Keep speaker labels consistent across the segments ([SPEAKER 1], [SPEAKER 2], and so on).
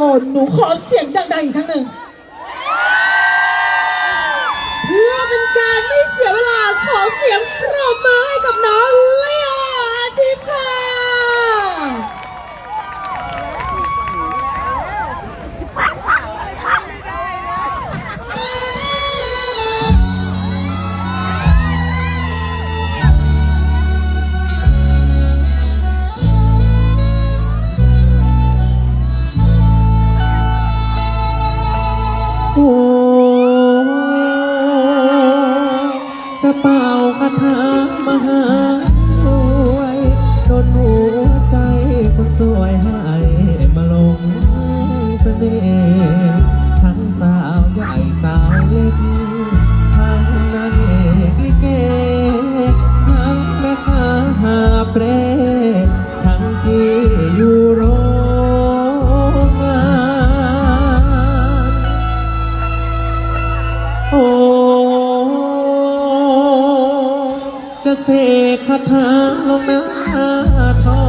[SPEAKER 1] โอ้หนูขอเสียงดังๆอีกครั้งหนึ่งเพื่อเป็นการไม่เสียเวลาขอเสียงปรบมือให้กับน้อง
[SPEAKER 2] โอ้จะเป่าคาถามหารวยจนหัวใจคนสวยให้มาลงเสน่ห์ทั้งสาวใหญ่สาวเล็กทั้งนางเอกลิเกทั้งแม่ค้าหาเปร จะเสกคาถาลงหน้าทอ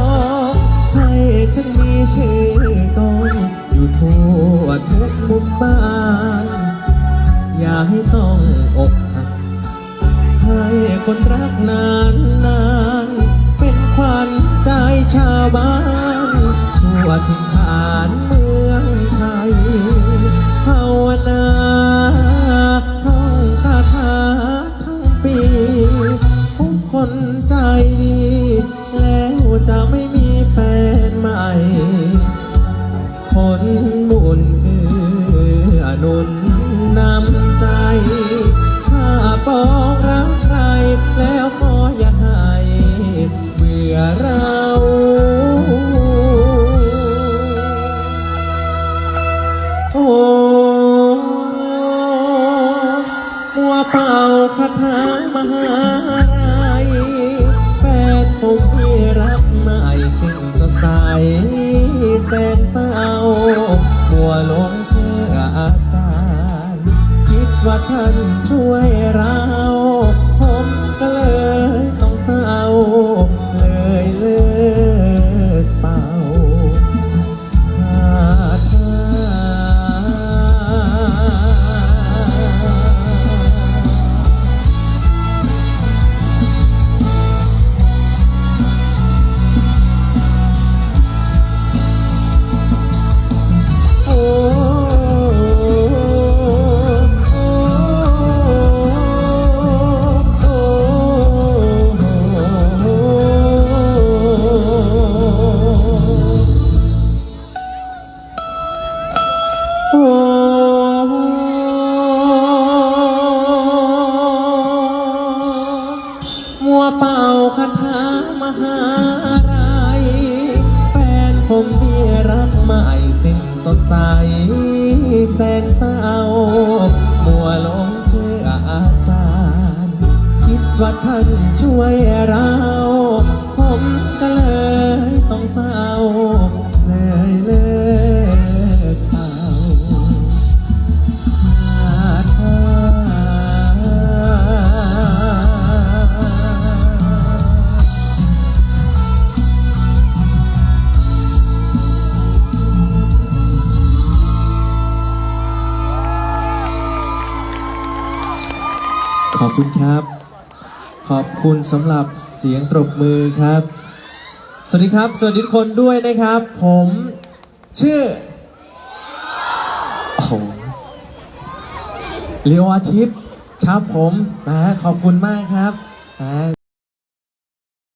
[SPEAKER 2] งให้ฉันมีชื่อกองอยู่ทั่วทุกมุมบ้าน อย่าให้ต้องอกหัก ให้คนรักนานนานเป็นขวัญใจชาวบ้านทั่วถิ่นฐานเมือง ผลบุญเอื้อหนุนนำใจ ถ้าปองรักใครแล้วก็อย่าให้เบื่อเราโอ้มัวเป่าคาถามหาลัยแฟนผมที่รักใหม่สิ้น ใสแสนเศร้าหัวหลงเชื่ออาจารย์ คิดว่าท่านช่วยเรา วเป่าคาถามหาไรแฟนผมที่รักใหม่สิ้นสดใส แสนเศร้า มัวหลงเชื่ออาจารย์ คิดว่าท่านช่วยเรา อบคุณครับ ขอบคุณสำหรับเสียงตรบมือครับ สวัสดีครับ สวัสดีทุกคนด้วยนะครับ ผมชื่อโอ้โหเลียวอาทิตย์ครับผมนะขอบคุณมากครับนะ